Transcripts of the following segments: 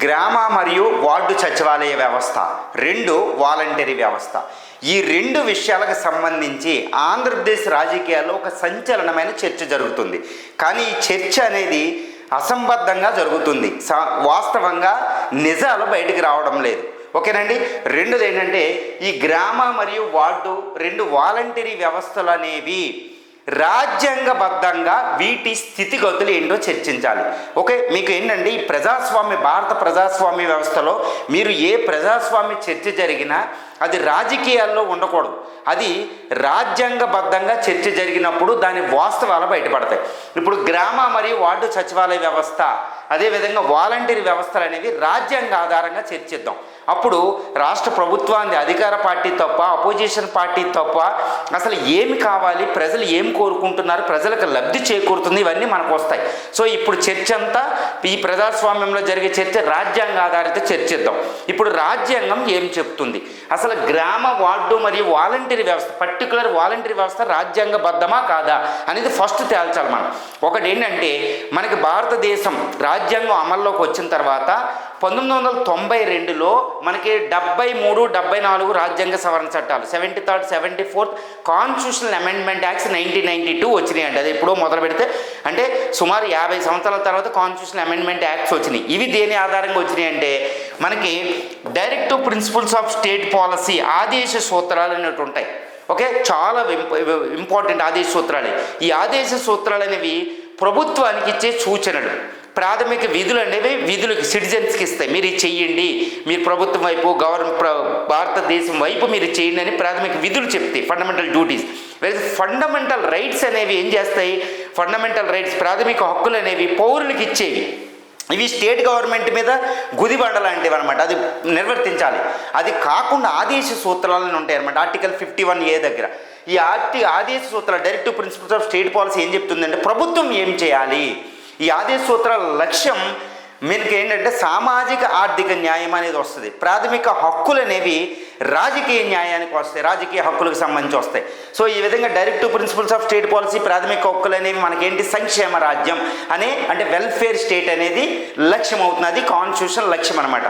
గ్రామ మరియు వార్డు సచివాలయ వ్యవస్థ రెండు వాలంటరీ వ్యవస్థ. ఈ రెండు విషయాలకు సంబంధించి ఆంధ్రప్రదేశ్ రాజకీయాల్లో ఒక సంచలనమైన చర్చ జరుగుతుంది. కానీ ఈ చర్చ అనేది అసంబద్ధంగా జరుగుతుంది. వాస్తవంగా నిజాలు బయటికి రావడం లేదు. ఓకేనండి? రెండోది ఏంటంటే ఈ గ్రామ మరియు వార్డు రెండు వాలంటరీ వ్యవస్థలు అనేవి రాజ్యాంగబద్ధంగా వీటి స్థితిగతులు ఏంటో చర్చించాలి. ఓకే మీకు ఏంటంటే ఈ ప్రజాస్వామ్య భారత ప్రజాస్వామ్య వ్యవస్థలో మీరు ఏ ప్రజాస్వామ్య చర్చ జరిగినా అది రాజకీయాల్లో ఉండకూడదు. అది రాజ్యాంగబద్ధంగా చర్చ జరిగినప్పుడు దాని వాస్తవాలు బయటపడతాయి. ఇప్పుడు గ్రామ మరియు వార్డు సచివాలయ వ్యవస్థ అదేవిధంగా వాలంటీర్ వ్యవస్థలు అనేవి రాజ్యాంగ ఆధారంగా చర్చిద్దాం. అప్పుడు రాష్ట్ర ప్రభుత్వాన్ని అధికార పార్టీ తప్ప అపోజిషన్ పార్టీ తప్ప అసలు ఏమి కావాలి ప్రజలు ఏం కోరుకుంటున్నారు ప్రజలకు లబ్ధి చేకూరుతుంది ఇవన్నీ మనకు వస్తాయి. సో ఇప్పుడు చర్చ అంతా ఈ ప్రజాస్వామ్యంలో జరిగే చర్చ రాజ్యాంగ ఆధారిత చర్చిద్దాం ఇప్పుడు రాజ్యాంగం ఏం చెప్తుంది? అసలు గ్రామ వార్డు మరియు వాలంటీర్ వ్యవస్థ పర్టికులర్ వాలంటీర్ వ్యవస్థ రాజ్యాంగబద్ధమా కాదా అనేది ఫస్ట్ తేల్చాలి మనం. ఒకటి ఏంటంటే మనకి భారతదేశం రాజ్యాంగం అమల్లోకి వచ్చిన తర్వాత పంతొమ్మిది వందల తొంభై రెండులో మనకి డెబ్బై మూడు డెబ్బై నాలుగు రాజ్యాంగ సవరణ చట్టాలు seventy third seventy fourth constitutional amendment acts nineteen ninety two వచ్చినాయి అండి. అది ఎప్పుడో మొదలు పెడితే అంటే సుమారు యాభై సంవత్సరాల తర్వాత కాన్స్టిట్యూషనల్ అమెండ్మెంట్ యాక్ట్స్ వచ్చినాయి. ఇవి దేని ఆధారంగా వచ్చినాయి అంటే మనకి directive principles of state policy ఆదేశ సూత్రాలు అనేవి ఉంటాయి. ఓకే? చాలా ఇంపార్టెంట్ ఆదేశ సూత్రాలు. ఈ ఆదేశ సూత్రాలు అనేవి ప్రభుత్వానికి ఇచ్చే సూచనలు. ప్రాథమిక విధులు అనేవి విధులకి సిటిజన్స్కి ఇస్తాయి. మీరు చెయ్యండి మీరు ప్రభుత్వం వైపు గవర్నమెంట్ భారతదేశం వైపు మీరు చేయండి అని ప్రాథమిక విధులు చెప్తాయి ఫండమెంటల్ డ్యూటీస్ ఫండమెంటల్ రైట్స్ అనేవి ఏం చేస్తాయి? ఫండమెంటల్ రైట్స్ ప్రాథమిక హక్కులు అనేవి పౌరులకు ఇచ్చేవి. ఇవి స్టేట్ గవర్నమెంట్ మీద గుదిబండ లాంటివి అనమాట అది నిర్వర్తించాలి. అది కాకుండా ఆదేశ సూత్రాలను ఉంటాయి అనమాట ఆర్టికల్ ఫిఫ్టీ వన్ ఏ దగ్గర. ఈ ఆర్టి ఆదేశ సూత్రాలు directive principles of state policy ఏం చెప్తుందంటే ప్రభుత్వం ఏం చేయాలి? ఈ ఆదేశ సూత్రాల లక్ష్యం మీకు ఏంటంటే సామాజిక ఆర్థిక న్యాయం అనేది వస్తుంది. ప్రాథమిక హక్కులు అనేవి రాజకీయ న్యాయానికి వస్తాయి. రాజకీయ హక్కులకు సంబంధించి వస్తాయి. సో ఈ విధంగా direct principles of state policy ప్రాథమిక హక్కులు అనేవి మనకేంటి? సంక్షేమ రాజ్యం అనే అంటే వెల్ఫేర్ స్టేట్ అనేది లక్ష్యం అవుతుంది అది కాన్స్టిట్యూషన్ లక్ష్యం అనమాట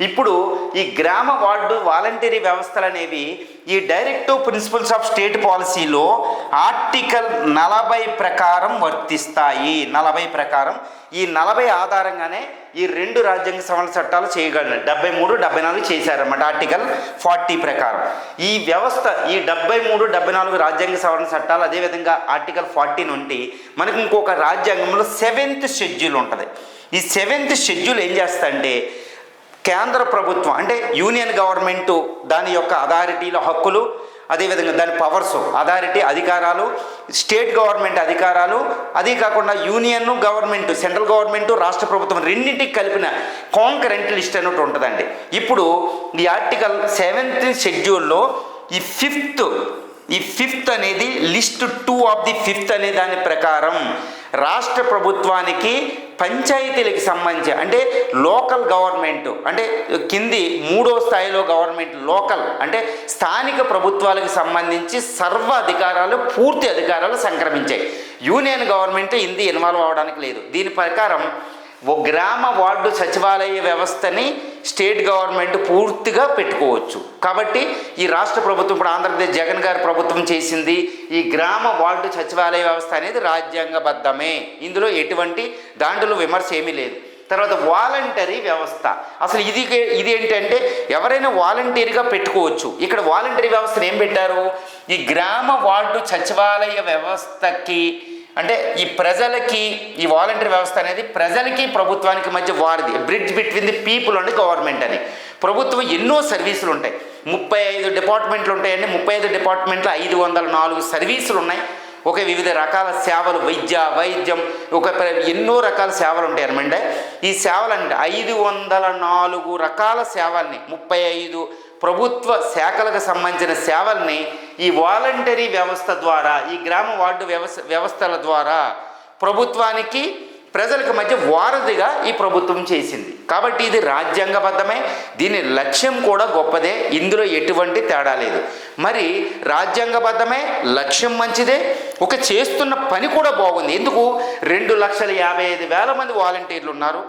ఇప్పుడు ఈ గ్రామ వార్డు వాలంటరీ వ్యవస్థలు అనేవి ఈ డైరెక్టివ్ ప్రిన్సిపల్స్ ఆఫ్ స్టేట్ పాలసీలో ఆర్టికల్ నలభై ప్రకారం వర్తిస్తాయి. నలభై ప్రకారం. ఈ నలభై ఆధారంగానే ఈ రెండు రాజ్యాంగ సవరణ చట్టాలు చేయగలను డెబ్బై మూడు డెబ్బై నాలుగు చేశారన్నమాట ఆర్టికల్ ఫార్టీ ప్రకారం. ఈ వ్యవస్థ ఈ డెబ్బై మూడు డెబ్బై నాలుగు రాజ్యాంగ సవరణ చట్టాలు అదేవిధంగా ఆర్టికల్ ఫార్టీ నుండి మనకి ఇంకొక రాజ్యాంగంలో సెవెంత్ షెడ్యూల్ ఉంటుంది. ఈ సెవెంత్ షెడ్యూల్ ఏం చేస్తా కేంద్ర ప్రభుత్వం అంటే యూనియన్ గవర్నమెంట్ దాని యొక్క అథారిటీల హక్కులు అదేవిధంగా దాని పవర్స్ అథారిటీ అధికారాలు స్టేట్ గవర్నమెంట్ అధికారాలు అది కాకుండా యూనియన్ గవర్నమెంట్ సెంట్రల్ గవర్నమెంట్ రాష్ట్ర ప్రభుత్వం రెండింటికి కలిపిన కాంకరెంట్ లిస్ట్ అన్నట్టు ఉంటుందండి. ఇప్పుడు ఈ ఆర్టికల్ సెవెంత్ షెడ్యూల్లో ఈ ఫిఫ్త్ ఈ ఫిఫ్త్ అనేది list two of the fifth అనే దాని ప్రకారం రాష్ట్ర ప్రభుత్వానికి పంచాయతీలకు సంబంధించి అంటే లోకల్ గవర్నమెంట్ అంటే కింది మూడో స్థాయిలో గవర్నమెంట్ లోకల్ అంటే స్థానిక ప్రభుత్వాలకు సంబంధించి సర్వ అధికారాలు పూర్తి అధికారాలు సంక్రమించాయి. యూనియన్ గవర్నమెంట్ ఇంది ఇన్వాల్వ్ అవ్వడానికి లేదు. దీని ప్రకారం ఓ గ్రామ వార్డు సచివాలయ వ్యవస్థని స్టేట్ గవర్నమెంట్ పూర్తిగా పెట్టుకోవచ్చు. కాబట్టి ఈ రాష్ట్ర ప్రభుత్వం ఇప్పుడు ఆంధ్రప్రదేశ్ జగన్ గారి ప్రభుత్వం చేసింది ఈ గ్రామ వార్డు సచివాలయ వ్యవస్థ అనేది రాజ్యాంగబద్ధమే. ఇందులో ఎటువంటి దాంట్లో విమర్శ ఏమీ లేదు. తర్వాత వాలంటరీ వ్యవస్థ. అసలు ఇది ఇది ఏంటంటే ఎవరైనా వాలంటీర్గా పెట్టుకోవచ్చు. ఇక్కడ వాలంటరీ వ్యవస్థను ఏం పెట్టారు? ఈ గ్రామ వార్డు సచివాలయ వ్యవస్థకి అంటే ఈ ప్రజలకి ఈ వాలంటీర్ వ్యవస్థ అనేది ప్రజలకి ప్రభుత్వానికి మధ్య వారిది. Bridge between the people and government అని. ప్రభుత్వం ఎన్నో సర్వీసులు ఉంటాయి. ముప్పై ఐదు డిపార్ట్మెంట్లు ఉంటాయండి. ముప్పై ఐదు డిపార్ట్మెంట్లో ఐదు వందల నాలుగు సర్వీసులు ఉన్నాయి. ఒక వివిధ రకాల సేవలు వైద్య వైద్యం ఒక ఎన్నో రకాల సేవలు ఉంటాయి అనమాట ఈ సేవలు అంటే ఐదు వందల నాలుగు రకాల సేవల్ని ముప్పై ఐదు ప్రభుత్వ శాఖలకు సంబంధించిన సేవల్ని ఈ వాలంటరీ వ్యవస్థ ద్వారా ఈ గ్రామ వార్డు వ్యవస్థ వ్యవస్థల ద్వారా ప్రభుత్వానికి ప్రజలకు మధ్య వారధిగా ఈ ప్రభుత్వం చేసింది. కాబట్టి ఇది రాజ్యాంగబద్ధమే దీని లక్ష్యం కూడా గొప్పదే ఇందులో ఎటువంటి తేడా లేదు. మరి రాజ్యాంగబద్ధమే లక్ష్యం మంచిదే ఒక చేస్తున్న పని కూడా బాగుంది. ఎందుకు? రెండు లక్షల యాభై ఐదు వేల మంది వాలంటీర్లు ఉన్నారు.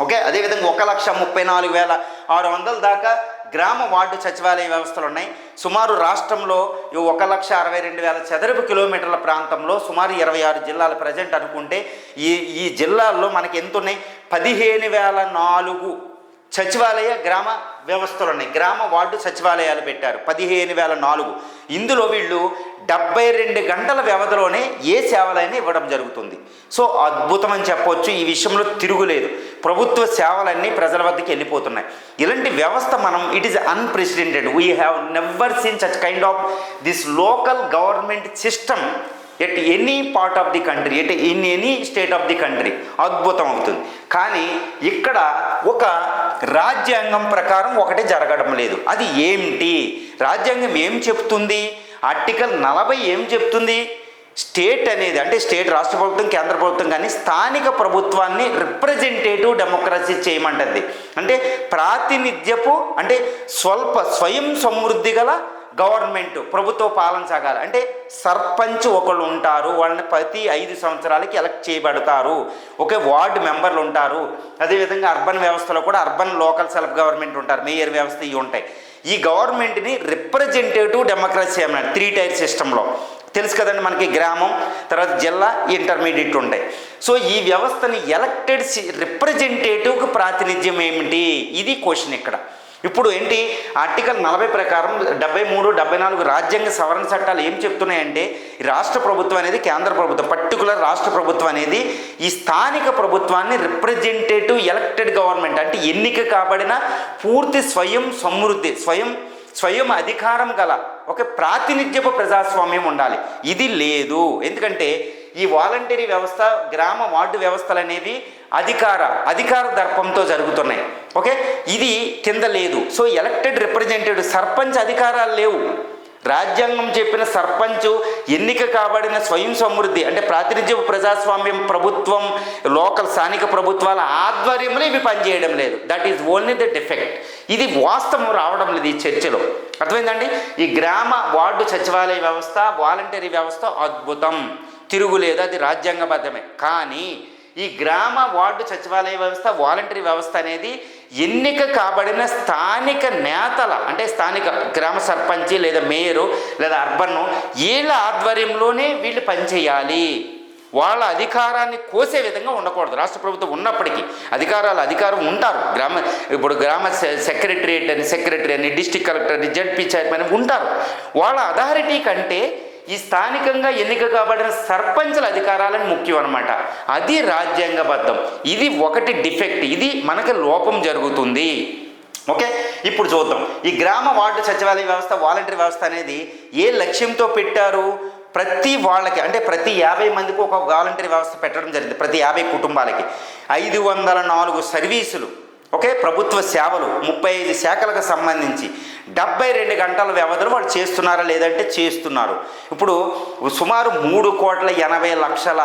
ఓకే? అదేవిధంగా ఒక లక్ష ముప్పై నాలుగు వేల ఆరు వందల దాకా గ్రామ వార్డు సచివాలయ వ్యవస్థలు ఉన్నాయి. సుమారు రాష్ట్రంలో ఒక లక్ష అరవై రెండు వేల చదరపు కిలోమీటర్ల ప్రాంతంలో సుమారు ఇరవై ఆరు జిల్లాలు ప్రజెంట్ అనుకుంటే ఈ ఈ జిల్లాల్లో మనకి ఎంత ఉన్నాయి? పదిహేను వేల నాలుగు సచివాలయ గ్రామ వ్యవస్థలు ఉన్నాయి. గ్రామ వార్డు సచివాలయాలు పెట్టారు. పదిహేను వేల నాలుగు. ఇందులో వీళ్ళు డెబ్బై రెండు గంటల వ్యవధిలోనే ఏ సేవలైనా ఇవ్వడం జరుగుతుంది. సో అద్భుతం అని చెప్పవచ్చు ఈ విషయంలో తిరుగులేదు. ప్రభుత్వ సేవలన్నీ ప్రజల వద్దకి వెళ్ళిపోతున్నాయి. ఇలాంటి వ్యవస్థ మనం it is unprecedented we have never seen such kind of this local government system at any part of the country at in any state of the country అద్భుతం అవుతుంది. కానీ ఇక్కడ ఒక రాజ్యాంగం ప్రకారం ఒకటి జరగడం లేదు. అది ఏమిటి? రాజ్యాంగం ఏం చెప్తుంది? ఆర్టికల్ నలభై ఏం చెప్తుంది? స్టేట్ అనేది అంటే స్టేట్ రాష్ట్ర ప్రభుత్వం కేంద్ర ప్రభుత్వం కానీ స్థానిక ప్రభుత్వాన్ని రిప్రజెంటేటివ్ డెమోక్రసీ చేయమంటుంది. అంటే ప్రాతినిధ్యపు అంటే స్వల్ప స్వయం సమృద్ధి గల గవర్నమెంట్ ప్రభుత్వ పాలన సాగాలి. అంటే సర్పంచ్ ఒకళ్ళు ఉంటారు వాళ్ళని ప్రతి ఐదు సంవత్సరాలకి ఎలక్ట్ చేయబడతారు. ఒకే వార్డు మెంబర్లు ఉంటారు. అదేవిధంగా అర్బన్ వ్యవస్థలో కూడా అర్బన్ లోకల్ సెల్ఫ్ గవర్నమెంట్ ఉంటారు. మేయర్ వ్యవస్థ ఇవి ఉంటాయి. ఈ గవర్నమెంట్ని రిప్రజెంటేటివ్ డెమోక్రసీ అన్నారు త్రీ టైర్ సిస్టంలో తెలుసు కదండి మనకి గ్రామం తర్వాత జిల్లా ఇంటర్మీడియట్ ఉంటాయి. సో ఈ వ్యవస్థని ఎలక్టెడ్ రిప్రజెంటేటివ్కి ప్రాతినిధ్యం ఏమిటి? ఇది క్వశ్చన్ ఇక్కడ. ఇప్పుడు ఏంటి? ఆర్టికల్ నలభై ప్రకారం డెబ్బై మూడు డెబ్బై నాలుగు రాజ్యాంగ సవరణ చట్టాలు ఏం చెప్తున్నాయంటే రాష్ట్ర ప్రభుత్వం అనేది కేంద్ర ప్రభుత్వం పర్టికులర్ రాష్ట్ర ప్రభుత్వం అనేది ఈ స్థానిక ప్రభుత్వాన్ని రిప్రజెంటేటివ్ ఎలక్టెడ్ గవర్నమెంట్ అంటే ఎన్నిక కాబడిన పూర్తి స్వయం సమృద్ధి స్వయం స్వయం అధికారం గల ఒక ప్రాతినిధ్యపు ప్రజాస్వామ్యం ఉండాలి. ఇది లేదు. ఎందుకంటే ఈ వాలంటరీ వ్యవస్థ గ్రామ వార్డు వ్యవస్థలు అనేవి అధికార అధికార దర్పంతో జరుగుతున్నాయి. ఓకే? ఇది కింద లేదు. సో ఎలక్టెడ్ రిప్రజెంటేటివ్ సర్పంచ్ అధికారాలు లేవు. రాజ్యాంగం చెప్పిన సర్పంచ్ ఎన్నిక కాబడిన స్వయం సమృద్ధి అంటే ప్రాతినిధ్య ప్రజాస్వామ్యం ప్రభుత్వం లోకల్ స్థానిక ప్రభుత్వాల ఆధ్వర్యంలో ఇవి పనిచేయడం లేదు. That is only the defect ఇది వాస్తవం రావడం లేదు ఈ చర్చలో. అర్థమైందండి? ఈ గ్రామ వార్డు సచివాలయ వ్యవస్థ వాలంటరీ వ్యవస్థ అద్భుతం. తిరుగులేదు అది రాజ్యాంగబద్ధమే. కానీ ఈ గ్రామ వార్డు సచివాలయ వ్యవస్థ వాలంటరీ వ్యవస్థ అనేది ఎన్నిక కాబడిన స్థానిక నేతల అంటే స్థానిక గ్రామ సర్పంచి లేదా మేయరు లేదా అర్బన్ వీళ్ళ ఆధ్వర్యంలోనే వీళ్ళు పనిచేయాలి. వాళ్ళ అధికారాన్ని కోసే విధంగా ఉండకూడదు. రాష్ట్ర ప్రభుత్వం ఉన్నప్పటికీ అధికారాలు అధికారం ఉంటారు. గ్రామ ఇప్పుడు గ్రామ సె- సెక్రటరియట్ అని సెక్రటరీ అని డిస్టిక్ కలెక్టర్ అని జడ్పీ చైర్మన్ అని ఉంటారు. వాళ్ళ అథారిటీ కంటే ఈ స్థానికంగా ఎన్నిక కాబడిన సర్పంచుల అధికారాలని ముఖ్యం అనమాట అది రాజ్యాంగబద్ధం. ఇది ఒకటి డిఫెక్ట్. ఇది మనకి లోపం జరుగుతుంది. ఓకే? ఇప్పుడు చూద్దాం. ఈ గ్రామ వార్డు సచివాలయ వ్యవస్థ వాలంటరీ వ్యవస్థ అనేది ఏ లక్ష్యంతో పెట్టారు? ప్రతి వాళ్ళకి అంటే ప్రతి యాభై మందికి ఒక వాలంటరీ వ్యవస్థ పెట్టడం జరిగింది. ప్రతి యాభై కుటుంబాలకి. ఐదు వందల నాలుగు సర్వీసులు. ఓకే? ప్రభుత్వ సేవలు ముప్పై ఐదు శాఖలకు సంబంధించి డెబ్బై రెండు గంటల వ్యవధిలో వాళ్ళు చేస్తున్నారా లేదంటే చేస్తున్నారు. ఇప్పుడు సుమారు మూడు కోట్ల ఎనభై లక్షల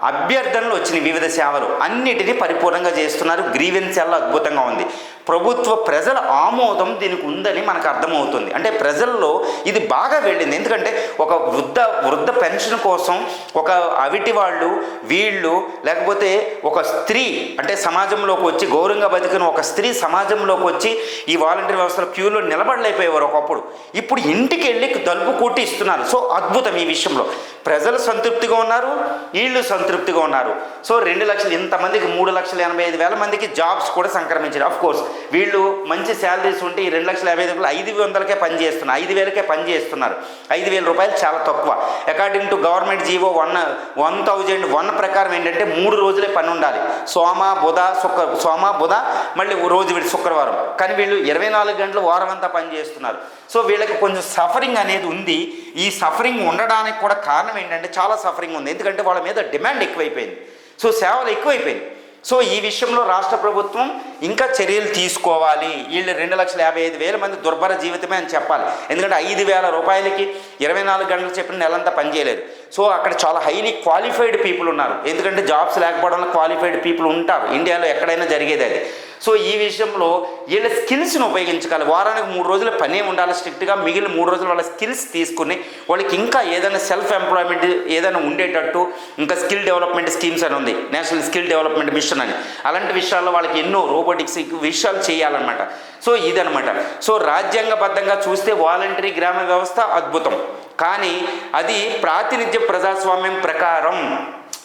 అభ్యర్థనలు వచ్చినాయి వివిధ సేవలు. అన్నిటినీ పరిపూర్ణంగా చేస్తున్నారు. గ్రీవెన్స్ చాలా అద్భుతంగా ఉంది. ప్రభుత్వ ప్రజల ఆమోదం దీనికి ఉందని మనకు అర్థమవుతుంది. అంటే ప్రజల్లో ఇది బాగా వెళ్ళింది. ఎందుకంటే ఒక వృద్ధ వృద్ధ పెన్షన్ కోసం ఒక అవిటి వాళ్ళు వీళ్ళు లేకపోతే ఒక స్త్రీ అంటే సమాజంలోకి వచ్చి గౌరవంగా బతికిన ఒక స్త్రీ సమాజంలోకి వచ్చి ఈ వాలంటీర్ వ్యవస్థలో క్యూలో నిలబడలేకపోయేవారు ఒకప్పుడు. ఇప్పుడు ఇంటికి వెళ్ళి తలుపు కూటి ఇస్తున్నారు. సో అద్భుతం ఈ విషయంలో. ప్రజలు సంతృప్తిగా ఉన్నారు వీళ్ళు సంతృప్తిగా ఉన్నారు. సో రెండు లక్షలు ఇంతమందికి మూడు లక్షల ఎనభై ఐదు వేల మందికి జాబ్స్ కూడా సంక్రమించారు. ఆఫ్ కోర్స్ వీళ్ళు మంచి శాలరీస్ ఉంటే ఈ రెండు లక్షల యాభై ఐదు వేలు ఐదు వందలకే పని చేస్తున్నారు. ఐదు వేలకే పని చేస్తున్నారు. ఐదు వేల రూపాయలు చాలా తక్కువ. According to government GO one one thousand one ప్రకారం ఏంటంటే మూడు రోజులే పని ఉండాలి. సోమ బుధ శుక్ర సోమ బుధ మళ్ళీ ఓ రోజు వీళ్ళు శుక్రవారం. కానీ వీళ్ళు ఇరవై నాలుగు గంటలు వారం అంతా పని చేస్తున్నారు. సో వీళ్ళకి కొంచెం సఫరింగ్ అనేది ఉంది. ఈ సఫరింగ్ ఉండడానికి కూడా కారణం ఏంటంటే చాలా సఫరింగ్ ఉంది. ఎందుకంటే వాళ్ళ మీద డిమాండ్ ఎక్కువైపోయింది. సో సేవలు ఎక్కువైపోయింది. సో ఈ విషయంలో రాష్ట్ర ప్రభుత్వం ఇంకా చర్యలు తీసుకోవాలి. వీళ్ళు రెండు లక్షల యాభై ఐదు వేల మంది దుర్భర జీవితమే అని చెప్పాలి. ఎందుకంటే ఐదు వేల రూపాయలకి ఇరవై నాలుగు గంటలు చెప్పిన నెలంతా పనిచేయలేదు సో అక్కడ చాలా హైలీ క్వాలిఫైడ్ పీపుల్ ఉన్నారు. ఎందుకంటే జాబ్స్ లేకపోవడం వల్ల క్వాలిఫైడ్ పీపుల్ ఉంటారు. ఇండియాలో ఎక్కడైనా జరిగేది అది. సో ఈ విషయంలో వీళ్ళ స్కిల్స్ని ఉపయోగించగలరు వారానికి మూడు రోజుల పనే ఉండాలి? స్ట్రిక్ట్గా మిగిలిన మూడు రోజులు వాళ్ళ స్కిల్స్ తీసుకుని వాళ్ళకి ఇంకా ఏదైనా సెల్ఫ్ ఎంప్లాయ్మెంట్ ఏదైనా ఉండేటట్టు ఇంకా స్కిల్ డెవలప్మెంట్ స్కీమ్స్ అని ఉంది. నేషనల్ స్కిల్ డెవలప్మెంట్ మిషన్ అని. అలాంటి విషయాల్లో వాళ్ళకి ఎన్నో రోబోటిక్స్ విషయాలు చేయాలన్నమాట. సో ఇదనమాట సో రాజ్యాంగబద్ధంగా చూస్తే వాలంటరీ గ్రామ వ్యవస్థ అద్భుతం. కానీ అది ప్రాతినిధ్య ప్రజాస్వామ్యం ప్రకారం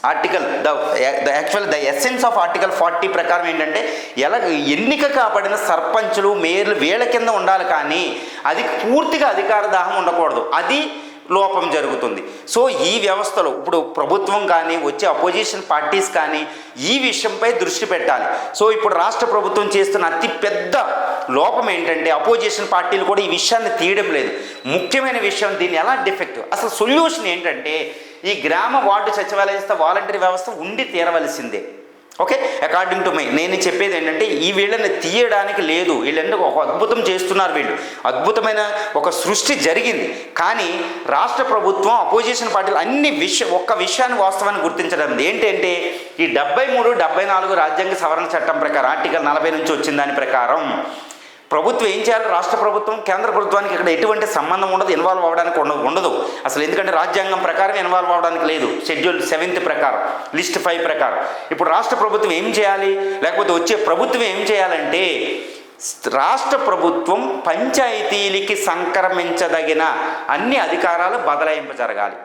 article the the actual the essence of article forty ప్రకారం ఏంటంటే ఎలా ఎన్నిక కాబడిన సర్పంచులు మేయర్లు వీళ్ళ కింద ఉండాలి కానీ అది పూర్తిగా అధికార దాహం ఉండకూడదు. అది లోపం జరుగుతుంది. సో ఈ వ్యవస్థలో ఇప్పుడు ప్రభుత్వం కానీ వచ్చే అపోజిషన్ పార్టీస్ కానీ ఈ విషయంపై దృష్టి పెట్టాలి. సో ఇప్పుడు రాష్ట్ర ప్రభుత్వం చేస్తున్న అతిపెద్ద లోపం ఏంటంటే అపోజిషన్ పార్టీలు కూడా ఈ విషయాన్ని తీయడం లేదు. ముఖ్యమైన విషయం దీన్ని ఎలా డిఫెక్ట్? అసలు సొల్యూషన్ ఏంటంటే ఈ గ్రామ వార్డు సచివాలయ వాలంటీర్ వ్యవస్థ ఉండి తీరవలసిందే. ఓకే? అకార్డింగ్ టు మై నేను చెప్పేది ఏంటంటే ఈ వీళ్ళని తీయడానికి లేదు. వీళ్ళందుకు ఒక అద్భుతం చేస్తున్నారు వీళ్ళు? అద్భుతమైన ఒక సృష్టి జరిగింది. కానీ రాష్ట్ర ప్రభుత్వం అపోజిషన్ పార్టీలు అన్ని విషయ ఒక్క విషయాన్ని వాస్తవాన్ని గుర్తించడం ఏంటంటే ఈ డెబ్బై మూడు డెబ్బై నాలుగు రాజ్యాంగ సవరణ చట్టం ప్రకారం ఆర్టికల్ నలభై నుంచి వచ్చిన దాని ప్రకారం ప్రభుత్వం ఏం చేయాలి? రాష్ట్ర ప్రభుత్వం కేంద్ర ప్రభుత్వానికి ఇక్కడ ఎటువంటి సంబంధం ఉండదు ఇన్వాల్వ్ అవ్వడానికి ఉండదు ఉండదు. అసలు ఎందుకంటే రాజ్యాంగం ప్రకారం ఇన్వాల్వ్ అవ్వడానికి లేదు. షెడ్యూల్ సెవెంత్ ప్రకారం లిస్ట్ ఫైవ్ ప్రకారం. ఇప్పుడు రాష్ట్ర ప్రభుత్వం ఏం చేయాలి? లేకపోతే వచ్చే ప్రభుత్వం ఏం చేయాలంటే రాష్ట్ర ప్రభుత్వం పంచాయతీలకి సంక్రమించదగిన అన్ని అధికారాలు బదలాయింప జరగాలి.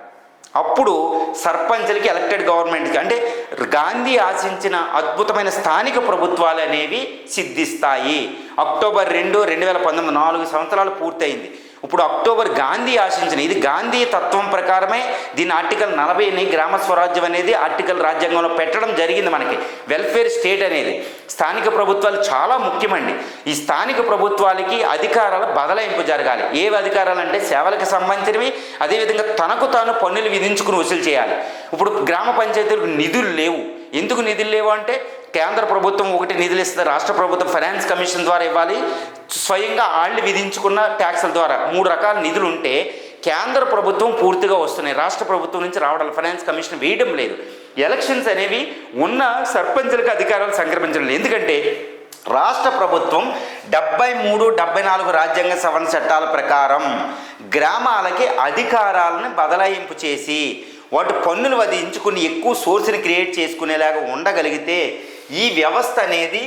అప్పుడు సర్పంచ్లకి ఎలక్టెడ్ గవర్నమెంట్కి అంటే గాంధీ ఆశించిన అద్భుతమైన స్థానిక ప్రభుత్వాలు అనేవి సిద్ధిస్తాయి. అక్టోబర్ రెండు రెండు వేల పంతొమ్మిది నాలుగు సంవత్సరాలు పూర్తయింది. ఇప్పుడు అక్టోబర్ గాంధీ ఆశించిన ఇది గాంధీ తత్వం ప్రకారమే దీని ఆర్టికల్ నలభైని గ్రామ స్వరాజ్యం అనేది ఆర్టికల్ రాజ్యాంగంలో పెట్టడం జరిగింది మనకి. వెల్ఫేర్ స్టేట్ అనేది. స్థానిక ప్రభుత్వాలు చాలా ముఖ్యమండి. ఈ స్థానిక ప్రభుత్వాలకి అధికారాల బదలాయింపు జరగాలి. ఏవి అధికారాలు అంటే సేవలకు సంబంధించినవి అదేవిధంగా తనకు తాను పన్నులు విధించుకుని వసూలు చేయాలి. ఇప్పుడు గ్రామ పంచాయతీలకు నిధులు లేవు. ఎందుకు నిధులు లేవు అంటే కేంద్ర ప్రభుత్వం ఒకటి నిధులు ఇస్తుంది. రాష్ట్ర ప్రభుత్వం ఫైనాన్స్ కమిషన్ ద్వారా ఇవ్వాలి. స్వయంగా ఆళ్ళు విధించుకున్న ట్యాక్సుల ద్వారా మూడు రకాల నిధులు ఉంటే కేంద్ర ప్రభుత్వం పూర్తిగా వస్తున్నాయి. రాష్ట్ర ప్రభుత్వం నుంచి రావడం ఫైనాన్స్ కమిషన్ వేయడం లేదు. ఎలక్షన్స్ అనేవి ఉన్న సర్పంచులకు అధికారాలు సంక్రమించడం లేదు. ఎందుకంటే రాష్ట్ర ప్రభుత్వం డెబ్బై మూడు డెబ్బై నాలుగు రాజ్యాంగ సవరణ చట్టాల ప్రకారం గ్రామాలకి అధికారాలను బదలాయింపు చేసి వాటి పన్నులు వధించుకుని ఎక్కువ సోర్స్ని క్రియేట్ చేసుకునేలాగా ఉండగలిగితే ఈ వ్యవస్థ అనేది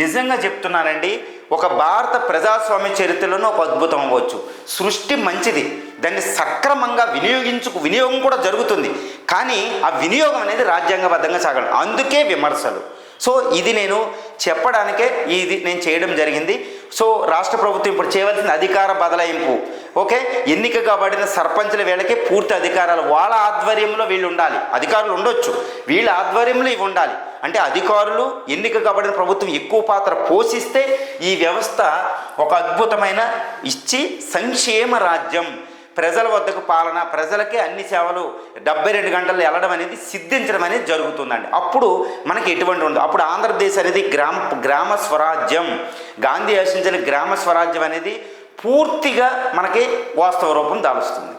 నిజంగా చెప్తున్నానండి ఒక భారత ప్రజాస్వామ్య చరిత్రలోనూ ఒక అద్భుతం అవ్వచ్చు. సృష్టి మంచిది దాన్ని సక్రమంగా వినియోగించుకు వినియోగం కూడా జరుగుతుంది. కానీ ఆ వినియోగం అనేది రాజ్యాంగబద్ధంగా సాగడం అందుకే విమర్శలు. సో ఇది నేను చెప్పడానికే ఇది నేను చేయడం జరిగింది. సో రాష్ట్ర ప్రభుత్వం ఇప్పుడు చేయవలసిన అధికార బదలాయింపు ఓకే? ఎన్నిక కాబడిన సర్పంచుల వేళకే పూర్తి అధికారాలు వాళ్ళ ఆధ్వర్యంలో వీళ్ళు ఉండాలి. అధికారులు ఉండొచ్చు. వీళ్ళ ఆధ్వర్యంలో ఇవి ఉండాలి. అంటే అధికారులు ఎన్నిక కాబడిన ప్రభుత్వం ఎక్కువ పాత్ర పోషిస్తే ఈ వ్యవస్థ ఒక అద్భుతమైన ఇచ్చి సంక్షేమ రాజ్యం. ప్రజల వద్దకు పాలన ప్రజలకే అన్ని సేవలు డెబ్బై రెండు గంటలు వెళ్ళడం అనేది సిద్ధించడం అనేది జరుగుతుందండి. అప్పుడు మనకి ఎటువంటి ఉండదు. అప్పుడు ఆంధ్రప్రదేశ్ అనేది గ్రామ గ్రామ స్వరాజ్యం. గాంధీ ఆశించిన గ్రామ స్వరాజ్యం అనేది పూర్తిగా మనకి వాస్తవ రూపం దాలుస్తుంది.